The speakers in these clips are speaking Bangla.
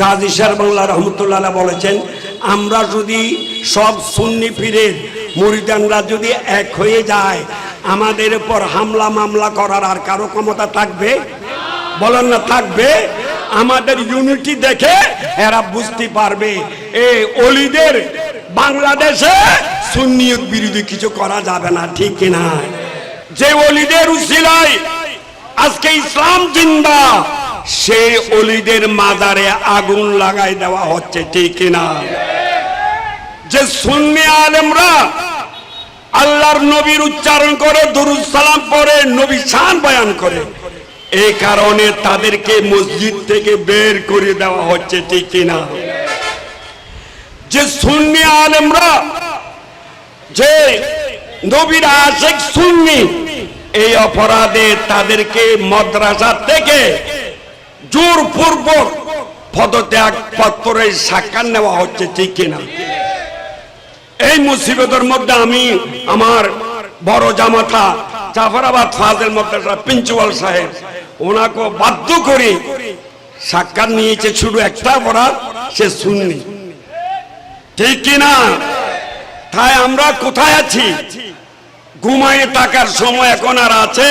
গাজী শের বাংলা রহমতুল্লাহ বলেছেন, আমরা যদি সব সুন্নি পীরের মুরিদানরা যদি এক হয়ে যায়, আমাদের উপর হামলা মামলা করার আর কারও ক্ষমতা থাকবে? বলেন না, থাকবে। আমাদের ইউনিটি দেখে এরা বুঝতে পারবে, এ অলিদের বাংলাদেশে সুন্নিয়ত বিরোধী কিছু করা যাবে না, ঠিক কিনা? যে অলিদের উসিলায় আজকে ইসলাম জিন্দা সেই অলিদের মাজারে আগুন লাগাই দেওয়া হচ্ছে, ঠিক কিনা? যে সুন্নি আলেমরা আল্লাহর নবীর উচ্চারণ করে, দরুদ সালাম পরে নবী শান বয়ান করে এই কারণে তাদেরকে মসজিদ থেকে বের করে দেওয়া হচ্ছে, ঠিক কিনা? যে সুন্নি আলেমরা যে নবীর আশেক সুন্নি, এই অপরাধে তাদেরকে মাদ্রাসা থেকে জোরপূর্বক পদত্যাগ পত্রের সাক্ষাৎ নেওয়া হচ্ছে, ঠিক কিনা? এই মুসিবতের মধ্যে আমি আমার বড় জামাতা জাফরাবাদ ফাজেল মাদ্রাসা প্রিন্সিপাল সাহেব ওনাকে বাধ্য করে সাক্ষাৎ নিয়েছে, শুধু একটা অপরাধ, সে শুননি ঠিক কিনা? তাই আমরা কোথায় আছি? ঘুমায় টাকার সময় এখন আর আছে?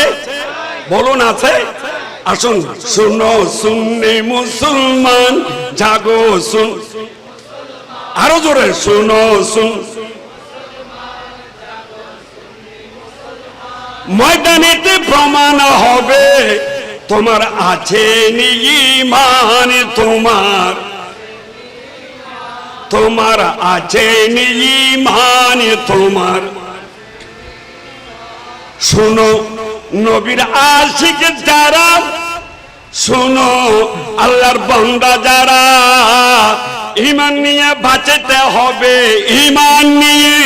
বলুন, আছে? আসুন, শুনো শুননি মুসলমান, জাগো শুন আরও জোরে, শুনো শুন ময়দানেতে প্রমাণ হবে, তোমার আছে ইমান, তোমার তোমার আছে ইমান, তোমার শুনো নবীর আশিক যারা, শুনো, আল্লাহর বন্দা যারা ইমান নিয়ে বাঁচতে হবে ইমান নিয়ে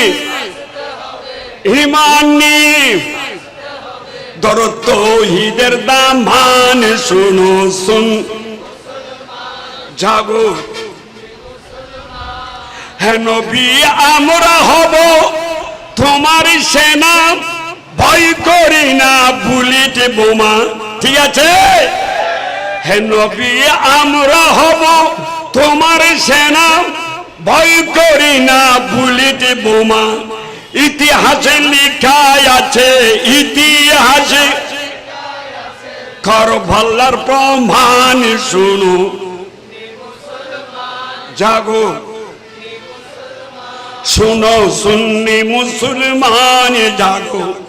ইমান নিয়ে। ধরো তৌহিদের দাম মান শুনো, শুন। জাগো। হ্যাঁ নবী, আমরা হব তোমার সেনা। ভয় করি না বুলেট বোমা। ঠিক আছে? হে নবী, আমরা হব তোমার সেনা। ভয় করি না বুলেট বোমা। ইতিহাসে লেখা আছে, ইতিহাসে। করভাল্লার প্রমাণ শুনু। জাগো। শুনো, সুন্নি মুসলমান, জাগো।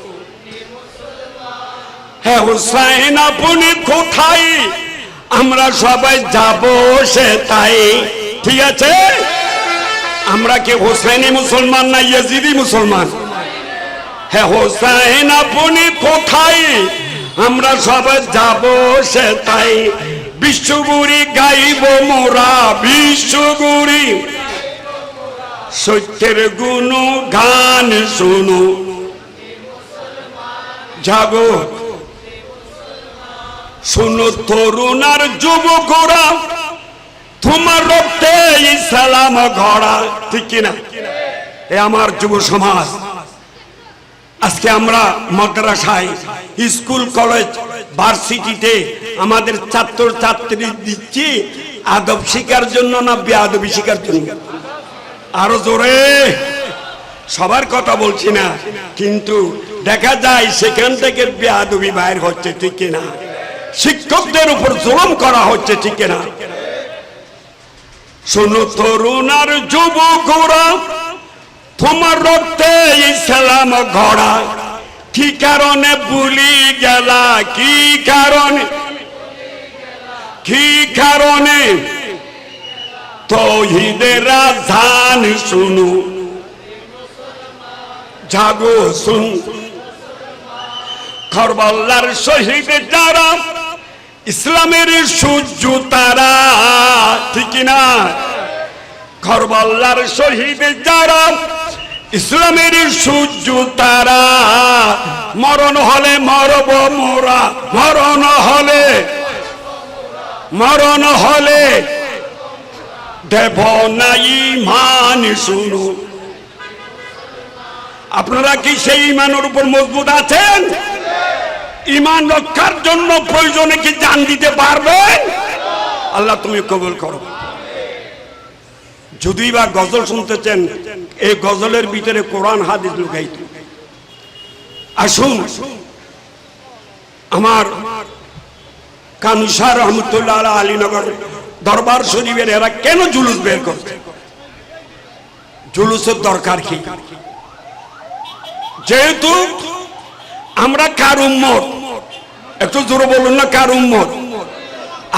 হ্যাঁ হুসাইন আপনি কোথায়? আমরা সবাই যাব সে তাই ঠিক আছে? আমরা কি হোসাইনি মুসলমান না ইয়াজিদি মুসলমান? হ্যাঁ হোসাইন আপনি কোথায়? আমরা সবাই যাব সে তাই বিশ্বগুরি গাইব মোরা, বিশ্বগুরি। সত্যের গুণ গান শুনু। জাগো। শুনো তরুণ আর যুবকরা, তোমার রক্তে ইসলাম ঘোড়া ঠিক কিনা? এ আমার যুব সমাজ, আজকে আমরা মাদ্রাসায়, স্কুল, কলেজ, ভার্সিটিতে আমাদের ছাত্র ছাত্রী দিচ্ছি, আদব শিকার জন্য না বেআদবি শিকার জন্য? আরও জোরে। সবার কথা বলছি না, কিন্তু দেখা যায় সেখান থেকে বেআদবি বাইর হচ্ছে, ঠিক কিনা? শিক্ষকদের উপর জুলুম করা হচ্ছে, ঠিক না শোনো তরুণ আর যুবকরা তোমার রক্তে ইসলাম ঘোড়া কি কারণে ভুলি গেলা? কি কারণে? কি কারণে? তহিদের রাধান শুনু। জাগো, শুন। খরবাল্লার শহীদ যারা ইসলামের সূর্য, তারা ঠিক না? খরবাল্লার শহীদ যারা, ইসলামের সূর্য, তারা মরণ হলে মরব মোরা, মরণ হলে মরণ হলে দেব নাই মান শুনু আপনারা কি সেই ইমানের উপর মজবুত আছেন? ইমান রক্ষার জন্য প্রয়োজনে কি জান দিতে পারবেন আল্লাহ, তুমি কবুল করো। যদি বা গজল শুনতেছেন এই গজলের ভিতরে কোরআন, হাদিস লুকাইত আসুন, আমার কানুসার রহমতুল্লাহ আলীনগর দরবার শরীফের এরা কেন জুলুস বের করছে? জুলুসের দরকার কি? যেহেতু আমরা কার উম্মত? একটু জোরে বলুন না, কার উম্মত?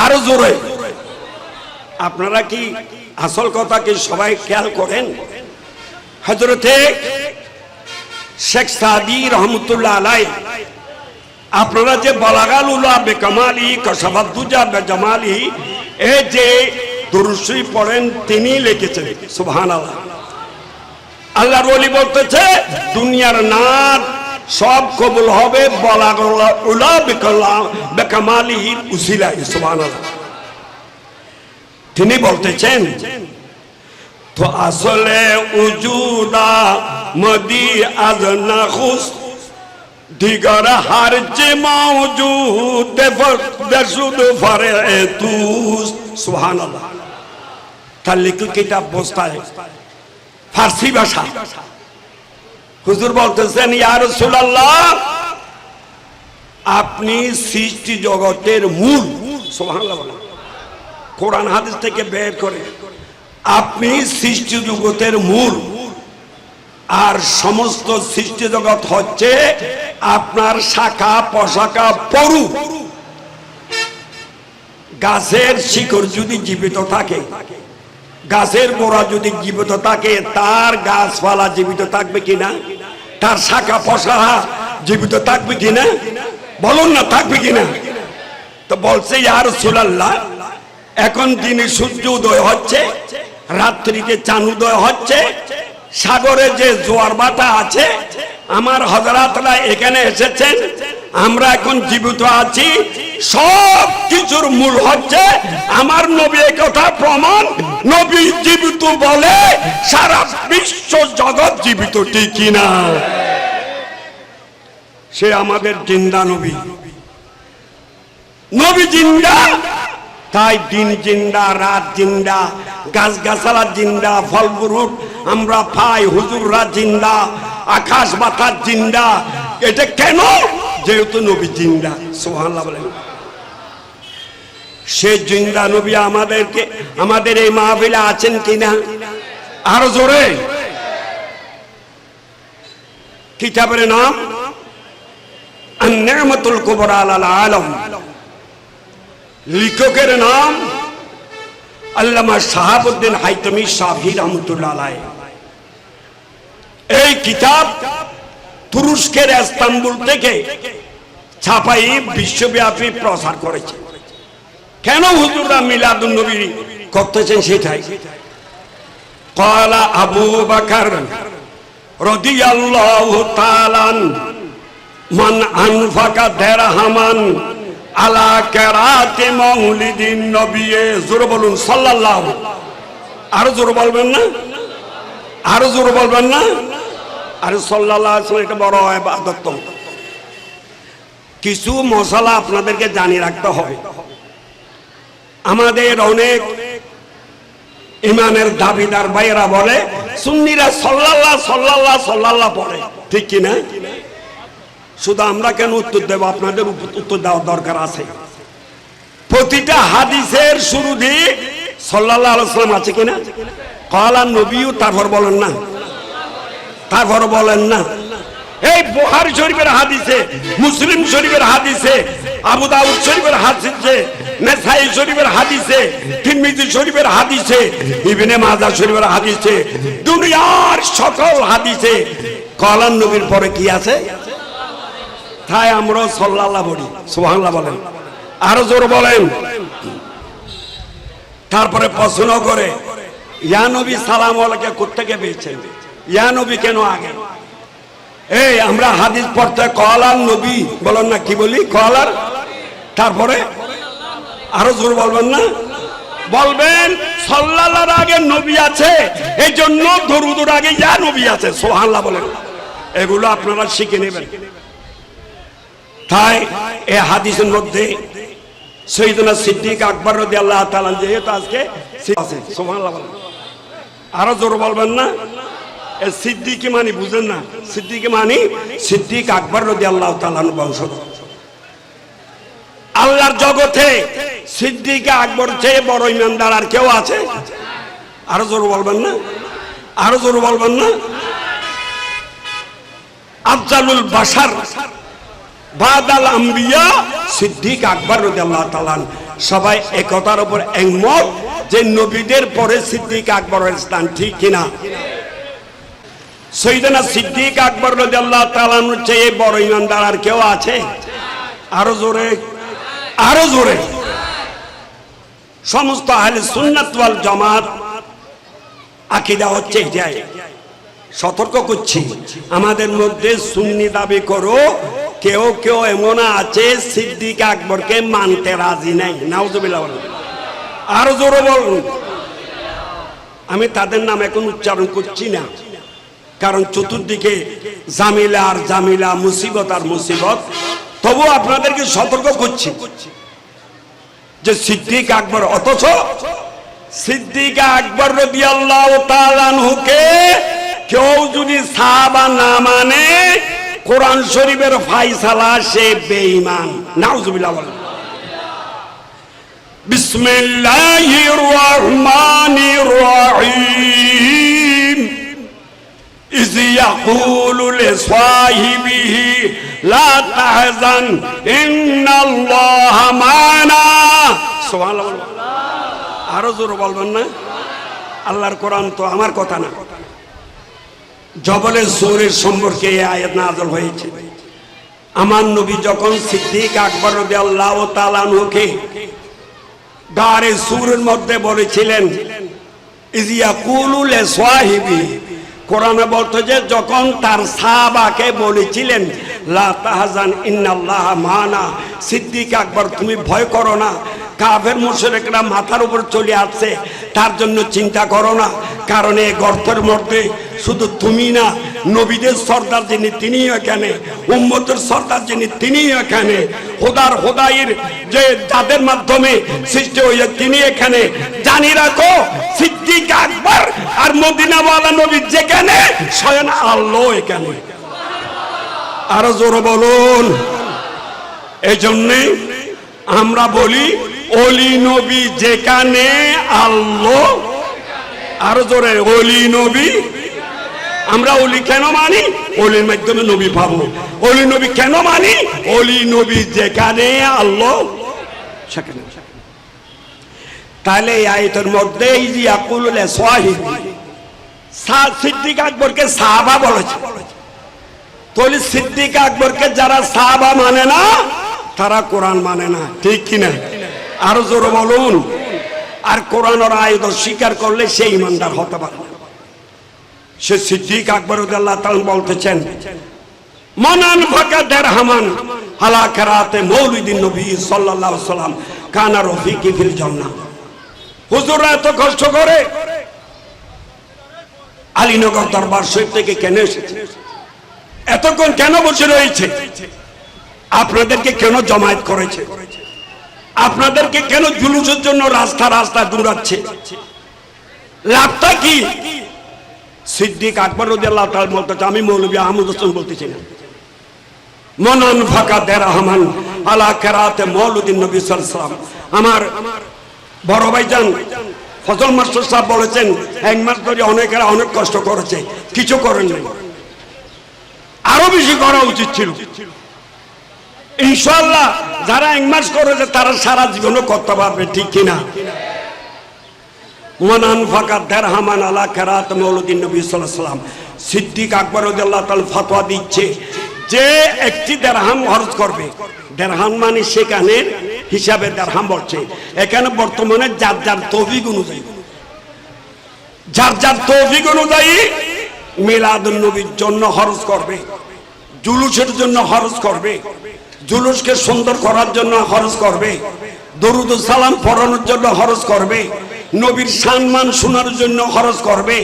আরও জোরে। আপনারা কি আসল কথা কি সবাই খেয়াল করেন? হজরতে শেখ সাদি রহমতুল্লাহ আলাই, আপনারা যে বালাগাল উলা বেকামালি, কসাবাদুজা বেজামালি, এ যে দুরুশ্রী পড়েন, তিনি লিখেছেন সুবহান আল্লাহ আল্লাহর ওলি বলতেছে, দুনিয়ার নাচ সব কবুল হবে, বালাগাল উলা বেকালা বেকামালি উসিলাই সুবহান আল্লাহ তিনি বলতেছেন, তো আসলে উজুদা মদি আজ না খুশ দিগর হার যে মৌজুদ দেশুদ ফারে তু সুবহানাল্লাহ। তার লিখল কিতাব বস্তায় ফার্সি ভাষা। হুজুর বলতেছেন, ইয়া রাসূলুল্লাহ, আপনি সৃষ্টি জগতের মূল কোরআন হাদিস থেকে বের করে, আপনি সৃষ্টি জগতের মূল আর সমস্ত সৃষ্টি জগৎ হচ্ছে আপনার শাখা পশাখা পরু। গাছের শিকড় যদি জীবিত থাকে গাছের গোড়া যদি জীবিত থাকে, তার গাছপালা জীবিত থাকবে কিনা? তার শাখা পশাখা জীবিত থাকবে কিনা? বলুন না, থাকবে কিনা? তো বলছে আর সুলাল্লাহ এখন দিনে সূর্য উদয় হচ্ছে, রাত্রিতে চান উদয় হচ্ছে, সাগরে যে জোয়ার বাটা আছে, আমার হজরাতরা এখানে এসেছেন, আমরা এখন জীবিত আছি সব কিছুর মূল হচ্ছে আমার নবী কথা প্রমাণ। নবী জীবিত বলে সারা বিশ্ব জগৎ জীবিত, ঠিক কিনা সে আমাদের জিন্দা নবী। নবী জিন্দা, তাই দিন জিন্দা, রাত জিন্দা গাছ গাছালা জিন্দা ফল ফ্রুট আমরা পাই, হুজুররা জিন্দা, আকাশ বাতাস জিন্দা। এটা কেন? যেহেতু নবী জিন্দা সোহান্লা বলেন। সে জিন্দা নবী আমাদেরকে আমাদের এই মাহফিলে আছেন কিনা? আরও জোরে। কিতাবের নাম নেমতুল কুবর আল আলম। লেখকের নাম আল্লামা শাহাবুদ্দিন হাইতমি শাহি রহমতুল্লাহ এই কিতাব তুরস্কের ইস্তাম্বুল থেকে ছাপাই বিশ্বব্যাপী প্রচার করেছে। কেন হুজুররা মিলাদুন নবী করতেছেন সেটাই? কলা আবু বাকার রদিয়াল্লাহু তাআলান মান আনফাকা দেরহামান আলা কেরাতে মৌলিদিন নবিয়ে। জোর বলুন, সাল্লাল্লাহু। আরও জোর বলবেন না? আরও জোর বলবেন না? আরে সাল্লাল্লাহু আলাইহি এটা বড় ইবাদত তো। কিছু মশলা আপনাদেরকে জানিয়ে রাখতে হবে। আমাদের অনেক ইমানের দাবিদার ভাইয়েরা বলে, সুন্নিরা সল্লাল্লাহ সল্লাল্লাহ সল্লাল্লাহ পড়ে। ঠিক কিনা? শুধু আমরা কেন উত্তর দেব? আপনাদের উত্তর দেওয়ার দরকার আছে। প্রতিটা হাদিসের শুরু দিয়ে সাল্লাল্লাহু আলাইহি আছে কিনা? কলা নবীও তারপর বলেন না। তারপর বলেন না। এই বুহারি শরীফের হাদিসে, মুসলিম শরীফের হাদিসে, আবু দাউদ শরীফের হাদিসে, নেসাই শরীফের হাদিসে, তিরমিজি শরীফের হাদিসে, ইবনে মাজাহ শরীফের হাদিসে, দুনিয়ার সকল হাদিসে। কলান নবীর পরে কি আছে? তাই আমরা সাল্লাল্লাহ বলি সুবহানাল্লাহ বলেন। আরও জোর বলেন। তারপরে প্রশ্ন করে, ইয়া নবী সালাম আলাইকে কোত্থেকে পেয়েছেন? ইয়া নবী কেন আগে? এই, আমরা হাদিস পড়তে কলার নবী, বলেন না কি বলি, কলার? তারপরে? আরও জোর বলবেন না? বলবেন, সাল্লাল্লাহর আগে নবী আছে এই জন্য দরুদুর আগে ইয়া নবী আছে সোহাল্লাহ বলেন। এগুলো আপনারা শিখে নেবেন। তাই এই হাদিসের মধ্যে সৈয়দনা সিদ্দিক আকবর রদি আল্লাহ তাআলা যেহেতু আজকে আছে, সুবহানাল্লাহ বলেন। আরও জোর বলবেন না? এ সিদ্দিকি মানি বুঝেন না? সিদ্দিকি মানি সিদ্দিক আকবর রদি আল্লাহ তালান বংশধর। আল্লাহর জগতে সিদ্দিক আকবর চেয়ে বড় ইমানদার আর কেউ আছে? আরও জোর বলবেন না? আরও জোর বলবেন না? আফজালুল বাসার বাদাল আম্বিয়া, সিদ্দিক আকবর রাদিয়াল্লাহু তাআলা সবাই একতার উপর একমত যে নবীদের পরে সিদ্দিক আকবরের স্থান ঠিক কিনা? সৈয়দনা সিদ্দিক আকবর রাদিয়াল্লাহু তাআলার চেয়ে বড় ইমানদার আর কেউ আছে? আরও জোরে। আরও জোরে। সমস্ত আহলে সুন্নাত ওয়াল জামাত আকীদা হচ্ছে এটাই। সতর্ক করছি। আমাদের মধ্যে সুন্নি দাবি করো, কেউ কেউ এমন আছে সিদ্দিক আকবরকে মানতে রাজি নাই। নাউজুবিল্লাহ আরও জোরে বলুন। আমি তাদের নাম এখন উচ্চারণ করছি না। কারণ চতুর্দিকে জামিলা আর জামিলা মুসিবত আর মুসিবত। তবু আপনাদেরকে সতর্ক করছি যে সিদ্দিক আকবর, অথচ সিদ্দিক আকবর রদিয়াল্লাহু তাআলাহুকে কেউ যদি সাহাবা না মানে কোরআন শরীফের ফাইসালা সে বেঈমান। নাউজুবিল্লাহ বলেন। বিসমিল্লাহির রহমানির রহিম। إذ يقول لصاحبه لا تحزن إن الله معنا سبحان الله আরো জোর বলবেন না আল্লাহর কোরআন তো আমার কথা না জবলের সুরের সম্পর্কে এই আয়াত নাযিল হয়েছে আমার নবী যখন সিদ্দিক আকবর রাদিয়াল্লাহু তাআলা আনহুকে গারে সুরের মধ্যে বলেছিলেন ইজিয়া কুলুল সোয়াহিবি কোরআনে বলতো যে, যখন তার সাহাবাকে বলেছিলেন, লা তাহাজান ইন্নাল্লাহ মানা সিদ্দিক আকবর, তুমি ভয় করো না কাফের মুশরিকরা মাথার উপর চলে আসছে। তার জন্য চিন্তা করো না, কারণ এই গর্তের মধ্যে শুধু তুমি না, নবীদের সর্দার যিনি তিনি এখানে, উম্মতের সর্দার যিনি তিনি এখানে। হোদার হোদাইয়ের যে যাদের মাধ্যমে সৃষ্টি হয়ে তিনি এখানে। জানি রাখো, সিদ্দিক আকবর আর মদিনাওয়ালা নবী যেখানে, স্বয়ং আল্লাহ এখানে। আরও জোরে বলুন। এই জন্যে আমরা বলি অলি নবী যেখানে আল্লাহ। আরও জোরে, অলি নবী। আমরা অলি কেন মানি? অলির মাধ্যমে নবী পাবো। অলি নবী কেন মানি? অলি নবী যেখানে আল্লাহ। সেখানে। তাহলে এই আয়তের মধ্যে এই যে আকুল সোয়াহিদ সিদ্দিক আকবরকে সাহাবা বলেছে। তাহলে সিদ্দিক আকবরকে যারা সাহাবা মানে না, তারা কোরআন মানে না। ঠিক কিনা? আরও জোরে বলুন। আর কোরআন ওর আয়ত স্বীকার করলে সে ইমানদার হতে পারে সে সিদ্দিক আকবর বলতেছেন, মনান ফাঁকা দেড় হামান হালা কেরাতে মৌলুদ্দিন নবী আলাইহি সাল্লাম কানা রফিকি ফিল জান্নাহ। হুজুররা এত কষ্ট করে আলীনগর দরবার শরীফ থেকে কেন এসেছে? এতক্ষণ কেন বসে রয়েছে? আপনাদেরকে কেন জমায়েত করেছে? আপনাদেরকে কেন জুলুসের জন্য রাস্তা রাস্তা দৌড়াচ্ছে? লাভটা কি? সিদ্দিক আকবর তাআলা বলতেছে, আমি মৌলভী আহমদ হোসেন বলতেছি না। মনন ফাঁকা দে রহমান আলা কেরাতে মৌলুদ্দিন নবী সাল্লাম আমার বড় ভাইজান ফজল মাস্টার সাহেব বলেছেন, এক মাস ধরে অনেকেরা অনেক কষ্ট করেছে, কিছু করেন আরও বেশি করা উচিত ছিল। ইনশাল্লাহ যারা এক মাস করেছে, তারা সারা জীবনও করতে পারবে, ঠিক কিনা? মনান ফাঁকা দেড়হামান আলা কেরাত মৌলুদ্দিন নবী সাল্লাম সিদ্দিক আকবর আল্লাহ তাল ফতোয়া দিচ্ছে যে একটি দেড়হাম খরচ করবে। দেড়হাম মানে সেখানে হিসাবে দেড়হাম বলছে এখানে বর্তমানে যার যার তৌফিক অনুযায়ী। যার যার তৌফিক অনুযায়ী মিলাদুল নবীর জন্য খরচ করবে, জুলুসের জন্য খরচ করবে জুলুসকে সুন্দর করার জন্য খরচ করবে, দরুদ সালাম পড়ানোর জন্য খরচ করবে, নবীর সম্মান শোনার জন্য খরচ করবে,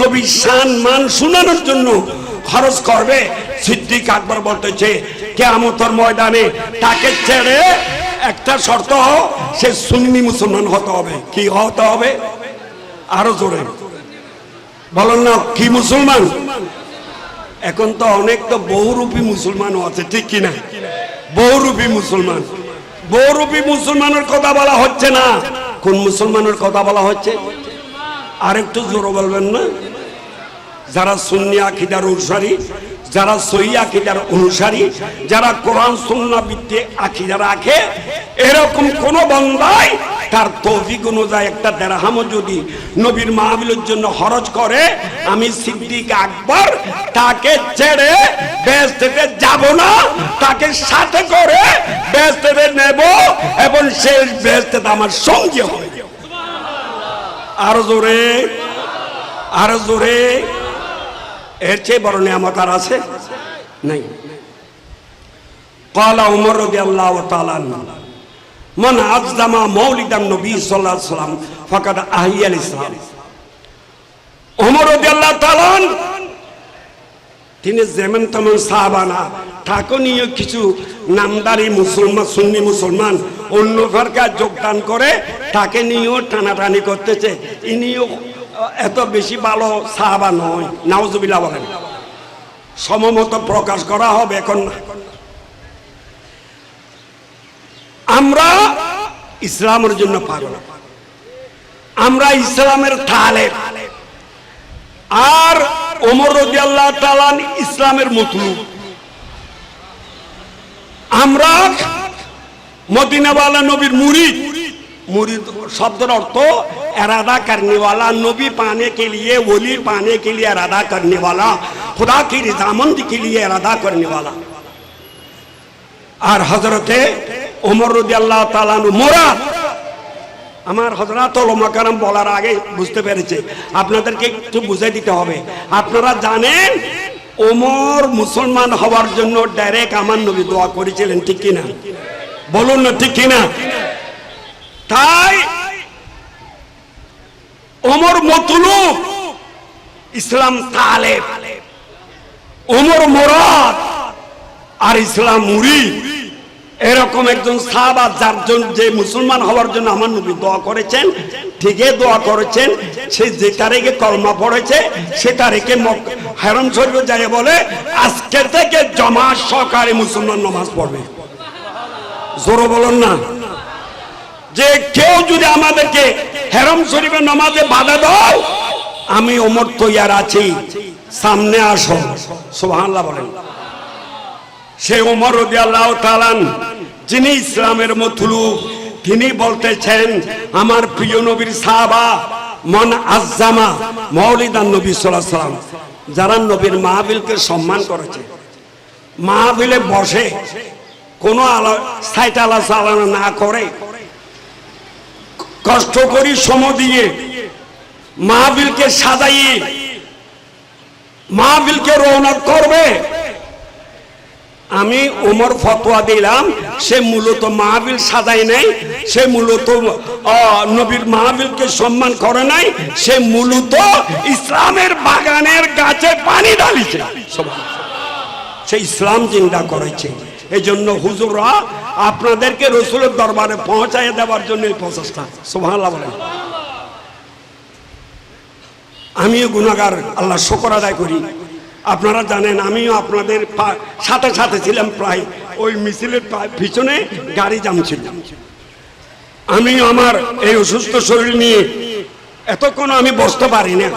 নবীর সম্মান শোনানোর জন্য খরচ করবে। সিদ্দিক আকবর বলতেছে, কেয়ামতের ময়দানে তাকে ছেড়ে একটা শর্ত, সে সুন্নি মুসলমান হতে হবে। কি হতে হবে? আরও জোরে। বলেন না, কি মুসলমান? এখন তো অনেক তো বহুরূপী মুসলমানও আছে, ঠিক কিনা? বহুরূপী মুসলমান। বহুরূপী মুসলমানের কথা বলা হচ্ছে না। কোন মুসলমানের কথা বলা হচ্ছে? আরেকটু জোরো বলবেন না? যারা সুন্নি আখিদার অনুসারী যারা সহি আকিদার অনুসারী, যারা কোরআন সুন্না ভিত্তিক আকিদা রাখে, এরকম কোন বন্দায় তার তৌফিক অনুযায়ী একটা দেড়হামও যদি নবীর মাহবিলের জন্য খরচ করে, আমি সিদ্দিক আকবর তাকে ছেড়ে বেস্টেতে যাব না, তাকে সাথে করে বেস্টেতে নেব এবং শেষ বেস্টেতে আমার সঙ্গী হবে। আরও জোরে আরও জোরে। এর চেয়ে বড় নিয়ামত আর আছে? নাই। কলা উমর রবি আল্লাহ তালান মন আজদামা মৌলিদাম নবী সাল্লাহ সাল্লাম ফকাত আহিয়াল ইসলাম। ওমর রবি আল্লাহ তালান তিনি যেমন তেমন সাহাবানা থাকনীয় কিছু নামদারি মুসলমান, সুন্নি মুসলমান অন্য সরকার যোগদান করে, তাকে নিয়েও টানাটানি করতেছে। ইনিও এত বেশি ভালো সাহাবা নয় নাওজুবিল্লা বলেন। সমমত প্রকাশ করা হবে এখন। আমরা ইসলামের জন্য পাগল। আমরা ইসলামের তালে আর ওমর রদি আল্লাহ তালান ইসলামের মতলু। আমরা মদিনাওয়ালা নবীর মুড়ি। মুড়ি শব্দের অর্থ इरादा करने वाला नबी पाने के लिए वली पाने के लिए इरादा करने वाला खुदा की रजामंद के लिए इरादा करने वाला আর হজরতে ওমর রদি আল্লাহ তালানু মোরাদ আমার হজরত ওলমাকারাম বলার আগে বুঝতে পেরেছে আপনাদেরকে একটু বুঝে দিতে হবে আপনারা জানেন ওমর মুসলমান হওয়ার জন্য ডাইরেক্ট আমার নবী দোয়া করেছিলেন ঠিক কিনা বলুন না ঠিক কিনা তাই ওমর মতুলুব, ইসলাম তালেব। ওমর মোরাদ আর ইসলাম মুরি। এরকম একজন সাহাবা যার জন্য যে মুসলমান হওয়ার জন্য আমার নবী দোয়া করেছেন, ঠিকই দোয়া করেছেন, সে যে তারিখে কলমা পড়েছে, সে তারিখে হেরম শরীফ যায় বলে, আজকে থেকে জমা সহকারে মুসলমান নামাজ পড়বে। জোরো বলুন না। যে কেউ যদি আমাদেরকে হেরম শরীফের নামাজে বাধা দাও, আমি ওমর তৈয়ার আছি। সামনে আসো। সুবহানাল্লাহ বলেন। সে ওমর তালান যিনি ইসলামের মথুলু, তিনি বলতেছেন, আমার প্রিয় নবীর সাহাবা, মন আজ্জামা মৌলিদান নবী সাল্লাহ সাল্লাম যারা নবীর মাহবিলকে সম্মান করেছে। মাহবিলে বসে কোনো আলো, সাইট আলা চালানো না করে কষ্ট করি সম দিয়ে। মাহবিলকে সাজাইয়ে মাহবিলকে রৌনক করবে। আমি ওমর ফতোয়া দিলাম, সে মূলত মাহবিল সাজাই নাই, সে মূলত নবীর মাহবিলকে সম্মান করে নাই, সে মূলত ইসলামের বাগানের গাছে পানি ঢালিছে। সে ইসলাম চিন্তা করেছে। এই জন্য হুজুররা আপনাদেরকে রসুলের দরবারে পৌঁছায় দেওয়ার জন্য এই প্রচেষ্টা। বলেন। আমিও গুণাগার আল্লাহ শকর আদায় করি। আপনারা জানেন, আমিও আপনাদের সাথে সাথে ছিলাম প্রায় ওই মিছিলের পিছনে গাড়ি জাম ছিল। আমিও আমার এই অসুস্থ শরীর নিয়ে এতক্ষণ আমি বসতে পারি না।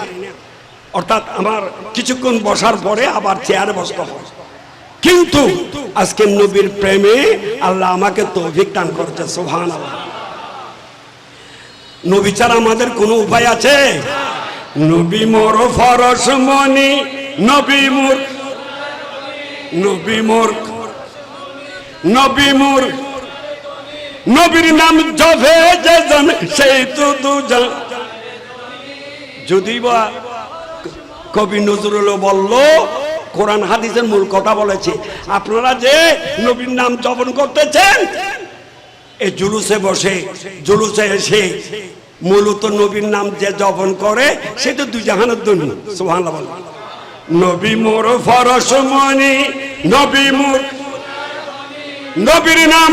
অর্থাৎ আমার কিছুক্ষণ বসার পরে আবার চেয়ারে বসতে হয়। কিন্তু আজকে নবীর প্রেমে আল্লাহ আমাকে তৌফিক দান করেছে সোহান নবী ছাড়া আমাদের কোনো উপায় আছে? নবী মোর ফরস মনি, নবী মোর নবী মোর নবী মোর নবীর নাম জভে যে জন, সেই তো দুজন। যদি বা কবি নজরুল বলল কোরআন হাদিসের মূল কথা বলেছে। আপনারা যে নবীর নাম জপন করতেছেন এই জুলুসে বসে, জুলুসে এসে মূলত নবীর নাম যে জপন করে, সে তো দুই জাহানের সুবহানাল্লাহ বলে নবী মোর ফরস মনি নবী মোর নবীর নাম।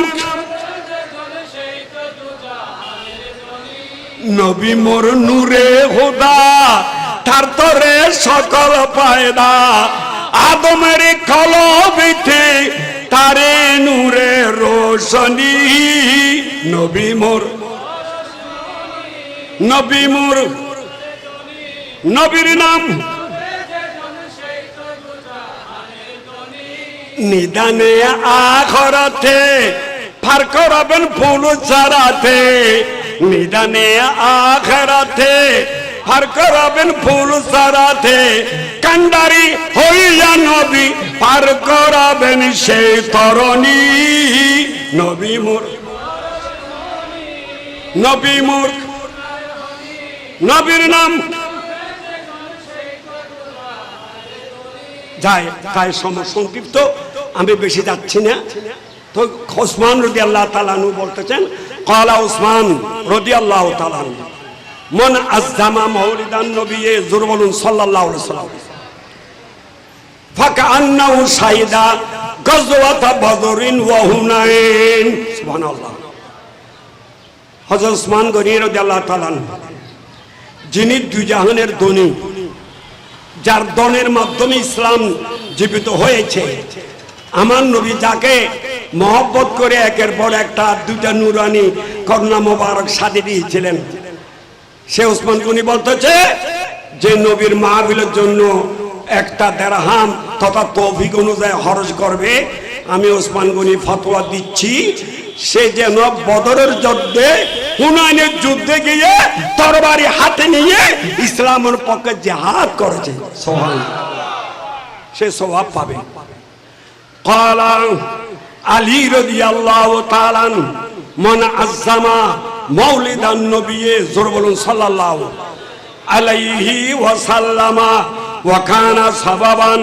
নবী মোর নূরে হোদা তার তরে সকল পায়দা আদমের কলবিতে তারে নূরে রোশনী। নবী মোর নবী মোর, নবীর নাম নিদানে আখরাতে, ফার করাবেন ফুল চারাতে নিদানে আখরাতে ফার করাবেন ফুল চারাতে কান্ডারি হইয়া নবী, পার করাবেন সেই তরণী। নবী মোর নবী মোর নবীর নাম। যায় তাই সম সংক্ষিপ্ত। আমি বেশি যাচ্ছি না। তো ওসমান রদি আল্লাহ তালানু বলতেছেন, কলা ওসমান রদি আল্লাহ তালানু মন আজামা মৌলিদান নবী জোর বলুন সাল্লাহ সাল্লাম ফাঁকা আন্নাউ সাইদা গজওয়াতা বদরিন ওয়াহুনাইন সুবহানাল্লাহ। হযরত ওসমান গনি রাদিয়াল্লাহু তাআলা যিনি দুই জাহানের ধনী, যার দনের মাধ্যমে ইসলাম জীবিত হয়েছে। আমার নবী যাকে মহব্বত করে একের পর একটা দুটা নুরানি কন্যা মোবারক সাথে দিয়েছিলেন। সে উসমান গুনি বলতেছে যে নবীর মাহবিলের জন্য একটা দেড়হাম তথা তভিক অনুযায়ী খরচ করবে। আমি ওসমান গনি ফতোয়া দিচ্ছি, সে যেন বদরের যুদ্ধে, হুনাইনের যুদ্ধে গিয়ে তরবারি হাতে নিয়ে ইসলামের পক্ষে জেহাদ করেছে। সোহান সে স্বভাব পাবে। আলী রদি আল্লাহ আজামা মৌলিদান নবিয়ে জোর বলুন সাল্লাহ আলাইহি ওয়াসাল্লামা ওয়াকানা সাবাবান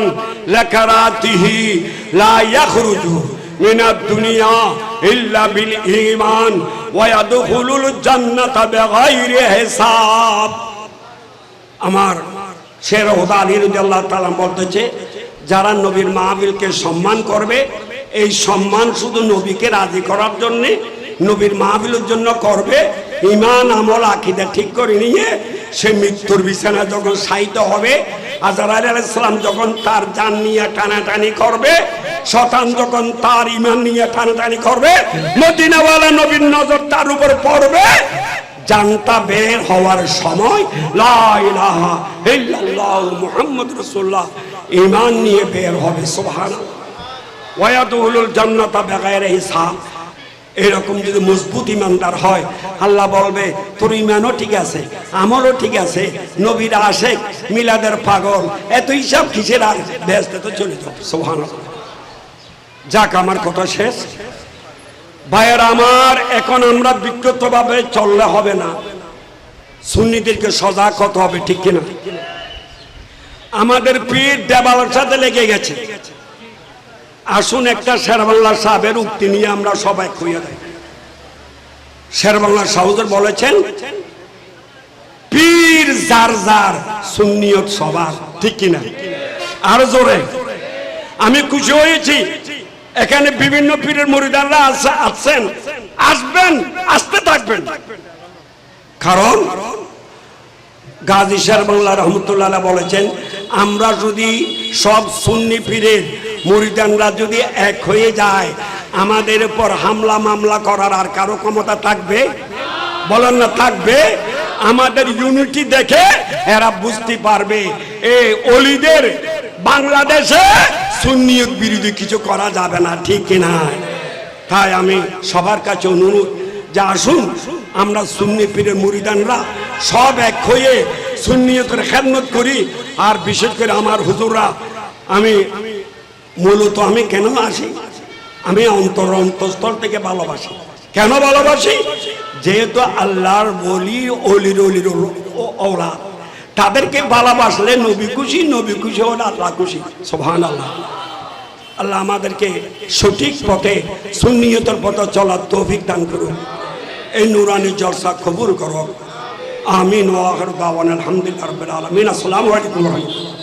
লাকারাতিহি লা ইয়াখরুজু মিনাদ দুনিয়া ইল্লা বিল ঈমান ওয়া ইয়াদখুলুল জান্নাতা বিগাইরি হিসাব। আমার শের হুদা আলী রাদিয়াল্লাহু তাআলা বলতেছে, যারা নবীর মাহফিলকে সম্মান করবে, এই সম্মান শুধু নবীকে রাজি করার জন্যে নবীর মাহবিলের জন্য করবে। ইমান, আমল, আকিদা ঠিক করে নিয়ে সে মৃত্যুর বিছানা যখন সাহিত্য হবে আজার আলাইসালাম যখন তার জান নিয়ে টানাটানি করবে শতান যখন তার ইমান নিয়ে টানাটানি করবে, মদিনাওয়ালা নবীর নজর তার উপর পড়বে, জানটা বের হওয়ার সময় মুহাম্মদ নিয়ে বের হবে, সুবহানাল্লাহ। ওয়ায়াদুহুল জান্নাতা বিগাইরি হিসাব। এরকম যদি মজবুত ইমানদার হয়, আল্লাহ বলবে, তোর ইমানও ঠিক আছে, আমলও ঠিক আছে, নবীরা আসে মিলাদের পাগল, এত হিসাব কিসের আর ব্যস্ত তো চলে সুবহানাল্লাহ। যাক, আমার কথা শেষ। ভাইয়ের আমার, এখন আমরা বিক্ষত ভাবে চললে হবে না। সুন্নিদেরকে সজাগ হতে হবে, ঠিক কিনা? আমাদের পীর দেবালের সাথে লেগে গেছে। আসুন একটা শেরবাংলা সাহেবের উক্তি নিয়ে আমরা সবাই খুঁজে দেয় শেরবাংলা সাহুদের বলেছেন, পীর যার যার সুন্নিয়ত সবার, ঠিক কিনা? আর জোরে। আমি খুশি হয়েছি। এখানে বিভিন্ন পীরের মরিদানরা আছে আছেন আসবেন, আসতে থাকবেন। কারণ গাজী শের বাংলা রহমতুল্লাহ বলেছেন, আমরা যদি সব সুন্নি পীরের মুরিদানরা যদি এক হয়ে যায়, আমাদের উপর হামলা মামলা করার আর কারও ক্ষমতা থাকবে? বলেন না, থাকবে। আমাদের ইউনিটি দেখে এরা বুঝতে পারবে, এ অলিদের বাংলাদেশে সুন্নিয়ত বিরোধী কিছু করা যাবে না, ঠিক কিনা? তাই আমি সবার কাছে অনুরোধ যে আসুন, আমরা সুন্নি পীরের মুরিদানরা সব এক হয়ে সুন্নিয়তের খেদমত করি। আর বিশেষ করে আমার হুজুররা, আমি মূলত আমি কেন আসি? আমি অন্তর অন্তঃস্থল থেকে ভালোবাসি। কেন ভালোবাসি? যেহেতু আল্লাহর বলি অলির অলির ওলা তাদেরকে ভালোবাসলে নবী খুশি নবী খুশি হলে আল্লাহ খুশি। সোহান আল্লাহ আল্লাহ আমাদেরকে সঠিক পথে, সুন্নিয়তের পথে চলার তৌফিক দান করুন। এই নুরানি জলসা কবুল করো আমিন ওয়াহর দাওয়ান আলহামদুলিল্লাহ রাব্বিল আলামিন। আসসালামু আলাইকুম রাহমাতুল্লাহ।